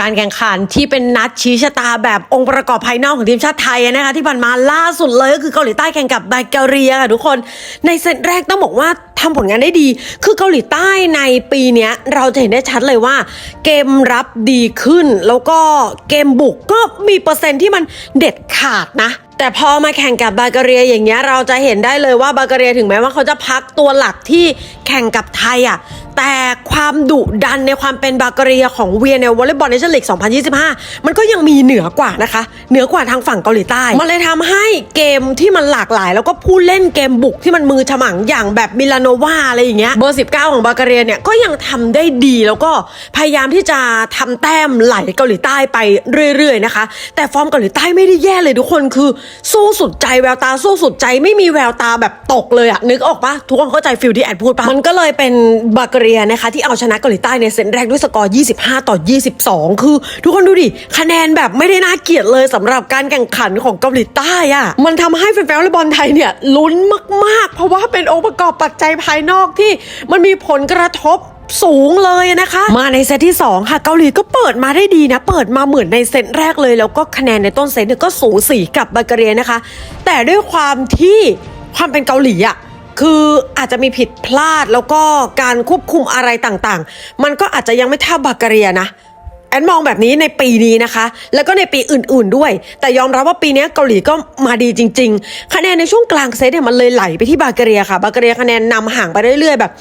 การแข่งขันที่เป็นนัดชี้ชะตาแบบองค์ประกอบภายนอกของทีมชาติไทยนะคะที่ผ่านมาล่าสุดเลยก็คือเกาหลีใต้แข่งกับบัลแกเรียค่ะทุกคนในเซตแรกต้องบอกว่าทำผลงานได้ดี คือเกาหลีใต้ในปีนี้เราจะเห็นได้ชัดเลยว่า เกมรับดีขึ้น แล้วก็เกมบุกก็มีเปอร์เซ็นต์ที่มันเด็ดขาดนะแต่พอมาแข่งกับบัลแกเรียอย่างเงี้ยเราจะเห็นได้เลยว่าบัลแกเรียถึงแม้ว่าเขาจะพักตัวหลักที่แข่งกับไทยอะ แต่ความดุดันในความเป็นบัลกเรียของเวียในวอลเลย์บอลเนชั่นลีก2025 มันก็ยังมีเหนือกว่านะคะ เหนือกว่าทางฝั่งเกาหลีใต้ มันเลยทำให้เกมที่มันหลากหลาย แล้วก็ผู้เล่นเกมบุกที่มันมือฉมังอย่างแบบมิลานโนวาอะไรอย่างเงี้ยเบอร์ 19 ของบัลกเรียเนี่ยก็ยังทำได้ดีแล้วก็พยายามที่จะทำแต้มไหลเกาหลีใต้ไปเรื่อยๆนะคะ แต่ฟอร์มเกาหลีใต้ไม่ได้แย่เลยทุกคนคือสู้สุดใจแววตาสู้สุดใจไม่มีแววตาแบบตกเลยอะนึกออกปะทุกคนเข้าใจฟิลที่แอดพูดปะมันก็เลยเป็นบัลกเรียนะคะที่เอาชนะเกาหลีใต้ในเซตแรกด้วยสกอร์ 25 ต่อ 22 คือ ทุกคนดูดิ คะแนนแบบไม่ได้น่าเกลียดเลยสำหรับการแข่งขันของเกาหลีใต้อะมันทำให้แฟนๆวอลเลย์บอลไทยเนี่ยลุ้นมาก ๆ เพราะว่าเป็นองค์ประกอบปัจจัยภายนอกที่มันมีผลกระทบสูงเลยนะคะ มาในเซตที่ 2 ค่ะ เกาหลีก็เปิดมาได้ดีนะ เปิดมาเหมือนในเซตแรกเลย แล้วก็คะแนนในต้นเซตเนี่ยก็สูสีกับบัลแกเรียนะคะ แต่ด้วยความที่ความเป็นเกาหลีอะ คืออาจจะมีผิดพลาดแล้วก็การควบคุมอะไรต่างๆ มันก็อาจจะยังไม่เท่าบัลกเรียนะแอนมองแบบนี้ในปีนี้นะคะ แล้วก็ในปีอื่นๆด้วย แต่ยอมรับว่าปีนี้เกาหลีก็มาดีจริง ๆ คะแนนในช่วงกลางเซตเนี่ยมันเลยไหลไปที่บาเกเรียค่ะบาเกเรียคะแนนนำห่างไปเรื่อยๆแบบ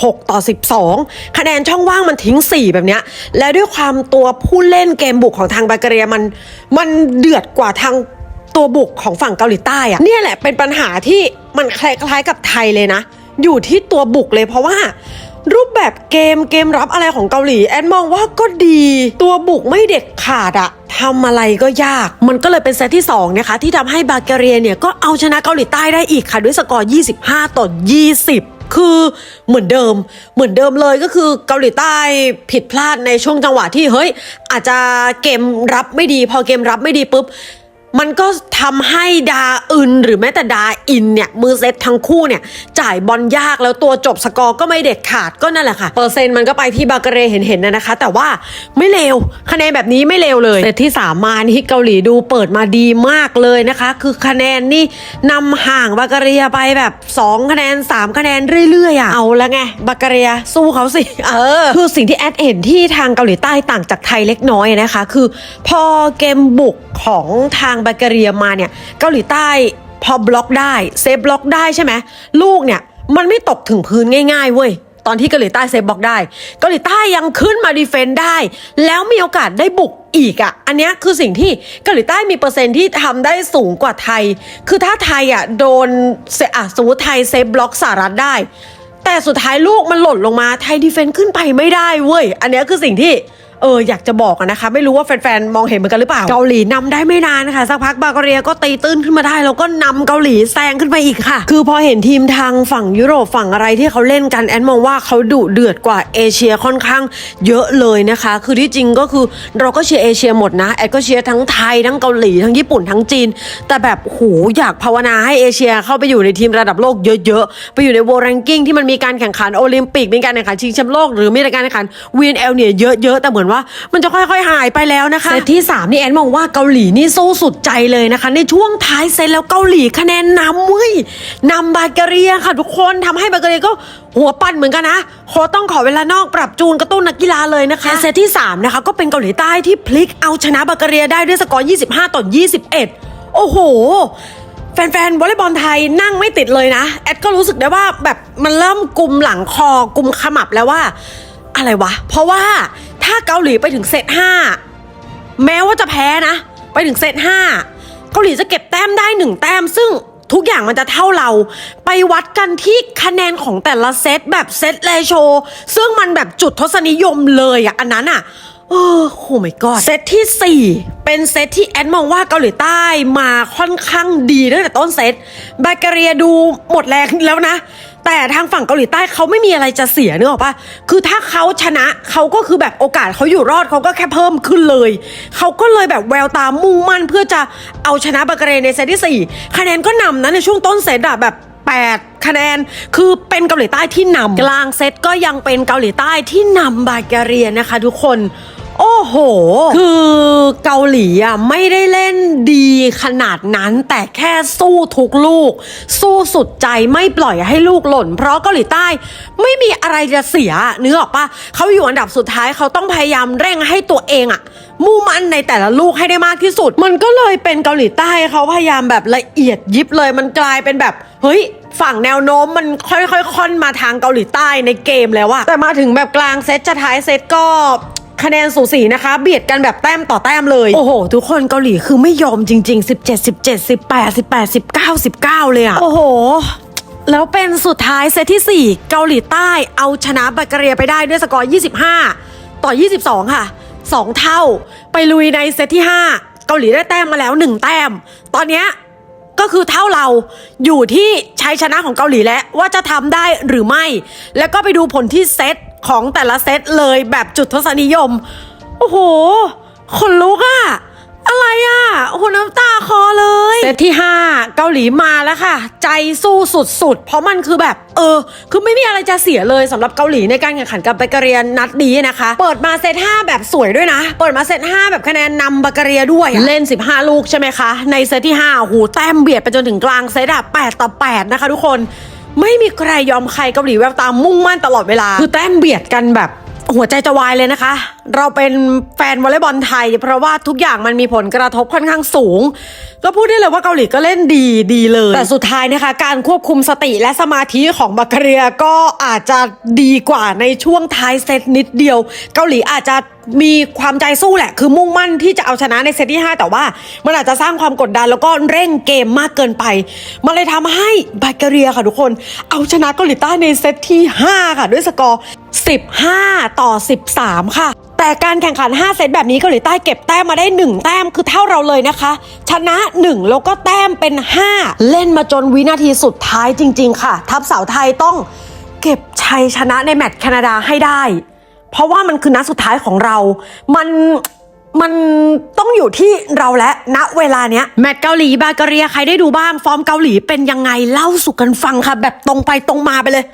16 ต่อ 12 คะแนนช่องว่างมันทิ้ง 4 แบบเนี้ยและด้วยความตัวผู้เล่นเกมบุกของทางบาเกเรียมันมันเดือดกว่าทาง ตัวบุกของฝั่งเกาหลีใต้อะเนี่ยแหละเป็นปัญหาที่มันคล้ายๆกับไทยเลยนะ อยู่ที่ตัวบุกเลยเพราะว่ารูปแบบเกมเกมรับอะไรของเกาหลี แอนมองว่าก็ดี ตัวบุกไม่เด็ดขาดอะทำอะไรก็ยาก มันก็เลยเป็นเซตที่2นะคะที่ทำให้บาเกเรียเนี่ยก็เอาชนะเกาหลีใต้ได้อีกค่ะ ด้วยสกอร์ 25 ต่อ 20 คือเหมือนเดิม เหมือนเดิมเลยก็คือเกาหลีใต้ผิดพลาดในช่วงจังหวะที่เฮ้ยอาจจะเกมรับไม่ดี พอเกมรับไม่ดีปุ๊บ มันก็ทำให้ดาอึนหรือแม้แต่ดาอินเนี่ยมือเซตทั้งคู่เนี่ยจ่ายบอลยากแล้วตัวจบสกอร์ก็ไม่เด็ดขาดก็นั่นแหละค่ะ เปอร์เซ็นต์มันก็ไปที่บาเกเรเห็นๆนะนะคะ แต่ว่าไม่เลวคะแนนแบบนี้ไม่เลวเลยเซตที่ 3 มานี่เกาหลีดูเปิดมาดีมากเลยนะคะ คือคะแนนนี่นำห่างบาเกเรียไปแบบ 2 คะแนน 3 คะแนนเรื่อยๆอะเอาแล้วไงบาเกเรียสู้เขาสิเออคือสิ่งที่แอดเห็นที่ทางเกาหลีใต้ต่างจากไทยเล็กน้อยนะคะ คือพอเกมบุก ของทางบัลแกเรียมาเนี่ยเกาหลีใต้พอบล็อกได้เซฟบล็อกได้ใช่ไหมลูกเนี่ยมันไม่ตกถึงพื้นง่ายๆเว้ยตอนที่เกาหลีใต้เซฟบล็อกได้เกาหลีใต้ยังขึ้นมาดีเฟนต์ได้ แล้วมีโอกาสได้บุกอีกอะ่ะ อันนี้คือสิ่งที่เกาหลีใต้มีเปอร์เซ็นที่ทำได้สูงกว่าไทย คือถ้าไทยอะ่ะโดนเซอะสมมติไทยเซฟบล็อกสหรัฐได้ แต่สุดท้ายลูกมันหล่นลงมาไทยดีเฟนต์ขึ้นไปไม่ได้เว้ยอันนี้คือสิ่งที่ เอออยากจะบอกนะคะ ไม่รู้ว่าแฟนๆมองเห็นเหมือนกันหรือเปล่า เกาหลีนำได้ไม่นานนะคะสักพักบาเกเรียก็ตีตื้นขึ้นมาได้ แล้วก็นำเกาหลีแซงขึ้นไปอีกค่ะ คือพอเห็นทีมทางฝั่งยุโรปฝั่งอะไรที่เขาเล่นกันแอนมองว่าเขาดุเดือดกว่าเอเชียค่อนข้างเยอะเลยนะคะ คือที่จริงก็คือเราก็เชียร์เอเชียหมดนะแอดก็เชียร์ทั้งไทยทั้งเกาหลีทั้งญี่ปุ่นทั้งจีน แต่แบบโหอยากภาวนาให้เอเชียเข้าไปอยู่ในทีมระดับโลกเยอะๆไปอยู่ในโวรังกิ้งที่มันมีการแข่งขันโอลิมปิกมีการแข่งขันชิงแชมป์โลกหรือมีการแข่งขัน VNL เนี่ยเยอะๆแต่เหมือนว่า มันจะค่อยๆหายไปแล้วนะคะเซตที่ 3 นี่แอนมองว่าเกาหลีนี่สู้สุดใจเลยนะคะ ในช่วงท้ายเซตแล้วเกาหลีคะแนนนำเว้ยนำบาเกเรียค่ะทุกคนทำให้บาเกเรียก็หัวปั้นเหมือนกันนะโค้ชต้องขอเวลานอกปรับจูนกระตุ้นนักกีฬาเลยนะคะเซตที่3นะคะก็เป็นเกาหลีใต้ที่พลิกเอาชนะบาเกเรียได้ด้วยสกอร์ 25 ต่อ 21 โอ้โหแฟนๆวอลเลย์บอลไทยนั่งไม่ติดเลยนะ แอดก็รู้สึกได้ว่าแบบมันเริ่มกุมหลังคอกุมขมับแล้วว่า อะไรวะ เพราะว่า ถ้าเกาหลีไปถึงเซตห้าแม้ว่าจะแพ้นะ ไปถึงเซตห้าเกาหลีจะเก็บแต้มได้หนึ่งแต้ม ซึ่งทุกอย่างมันจะเท่าเรา ไปวัดกันที่คะแนนของแต่ละเซตแบบเซตเลโชซึ่งมันแบบจุดทศนิยมเลยอะอันนั้นอะเออโอ้ my god เซตที่ 4 เป็นเซตที่แอดมองว่าเกาหลีใต้มาค่อนข้างดีตั้งแต่ต้นเซตบาเกเรียดูหมดแรงแล้วนะ แต่ทางฝั่งเกาหลีใต้เขาไม่มีอะไรจะเสียเนกอะปะคือถ้าเขาชนะเขาก็คือแบบโอกาสเขาอยู่รอดเขาก็แค่เพิ่มขึ้นเลย เขาก็เลยแบบแววตามุ่งมั่นเพื่อจะเอาชนะบาเกเรในเซตที่ 4 คะแนนก็นำนะในช่วงต้นเซตอะแบบ 8คะแนนคือเป็นเกาหลีใต้ที่นำกลางเซตก็ยังเป็นเกาหลีใต้ที่นำบาเกเรียนะคะ ทุกคน โอ้โห คือเกาหลีอะไม่ได้เล่นดีขนาดนั้น แต่แค่สู้ทุกลูก สู้สุดใจไม่ปล่อยให้ลูกหล่น เพราะเกาหลีใต้ไม่มีอะไรจะเสียเนื้อออกปะเขาอยู่อันดับสุดท้ายเขาต้องพยายามเร่งให้ตัวเองอะมุ่งมั่นในแต่ละลูกให้ได้มากที่สุด มันก็เลยเป็นเกาหลีใต้เขาพยายามแบบละเอียดยิบเลยมันกลายเป็นแบบเฮ้ยฝั่งแนวโน้มมันค่อยๆค่อนมาทางเกาหลีใต้ในเกมแล้วอะแต่มาถึงแบบกลางเซตจะท้ายเซตก็ คะแนนสูสีนะคะ เบียดกันแบบแต้มต่อแต้มเลย โอ้โห ทุกคนเกาหลีคือไม่ยอมจริง ๆ 17 17 18 18 19 19 เลยอะโอ้โหแล้วเป็นสุดท้ายเซตที่ 4 เกาหลีใต้เอาชนะบัลแกเรียไปได้ด้วยสกอร์ 25 ต่อ 22 ค่ะ 2 เท่า ไปลุยในเซตที่ 5 เกาหลีได้แต้มมาแล้ว 1 แต้ม ตอนเนี้ยก็คือเท่าเราอยู่ที่ชัยชนะของเกาหลีแล้วว่าจะทำได้หรือไม่ แล้วก็ไปดูผลที่เซต ของแต่ละเซตเลยแบบจุดทศนิยม โอ้โหคนลุกอะอะไรอะโอ้โหน้ำตาคอเลย เซตที่ 5 เกาหลีมาแล้วค่ะ ใจสู้สุดๆ เพราะมันคือแบบ เออ คือไม่มีอะไรจะเสียเลยสำหรับเกาหลีในการแข่งขันกับบัลแกเรียนัดนี้นะคะ เปิดมาเซต5แบบสวยด้วยนะ เปิดมาเซต5แบบคะแนนนำบัลแกเรียด้วยอะเล่น 15 ลูกใช่ไหมคะ ในเซตที่5โอ้โหแต้มเบียดไปจนถึงกลางเซตอะ8ต่อ8นะคะทุกคน ไม่มีใครยอมใครเกาหลีแววตามุ่งมั่นตลอดเวลา คือแต้มเบียดกันแบบหัวใจจะวายเลยนะคะ เราเป็นแฟนวอลเลย์บอลไทย เพราะว่าทุกอย่างมันมีผลกระทบค่อนข้างสูง ก็พูดได้เลยว่าเกาหลีก็เล่นดีดีเลย แต่สุดท้ายนะคะ การควบคุมสติและสมาธิของบัลแกเรียก็อาจจะดีกว่าในช่วงท้ายเซตนิดเดียว เกาหลีอาจจะ มีความใจสู้แหละ คือมุ่งมั่นที่จะเอาชนะในเซตที่ 5 แต่ว่า มันอาจจะสร้างความกดดันแล้วก็เร่งเกมมากเกินไป มันเลยทำให้บัลแกเรียค่ะทุกคน เอาชนะเกาหลีใต้ในเซตที่ 5 ค่ะ ด้วยสกอร์ 15 ต่อ 13 ค่ะแต่การแข่งขัน 5 เซตแบบนี้เกาหลีใต้เก็บแต้มมาได้ 1 แต้มคือเท่าเราเลยนะคะ ชนะ 1 แล้วก็แต้มเป็น 5 เล่นมาจนวินาทีสุดท้ายจริง ๆ ค่ะ ทัพสาวไทยต้องเก็บชัยชนะในแมตช์แคนาดาให้ได้ เพราะว่ามันคือนัดสุดท้ายของเรา มันมันต้องอยู่ที่เราและณเวลาเนี้ยแมตช์เกาหลีบาการียใครได้ดูบ้าง ฟอร์มเกาหลีเป็นยังไงเล่าสู่กันฟังค่ะ แบบตรงไปตรงมาไปเลย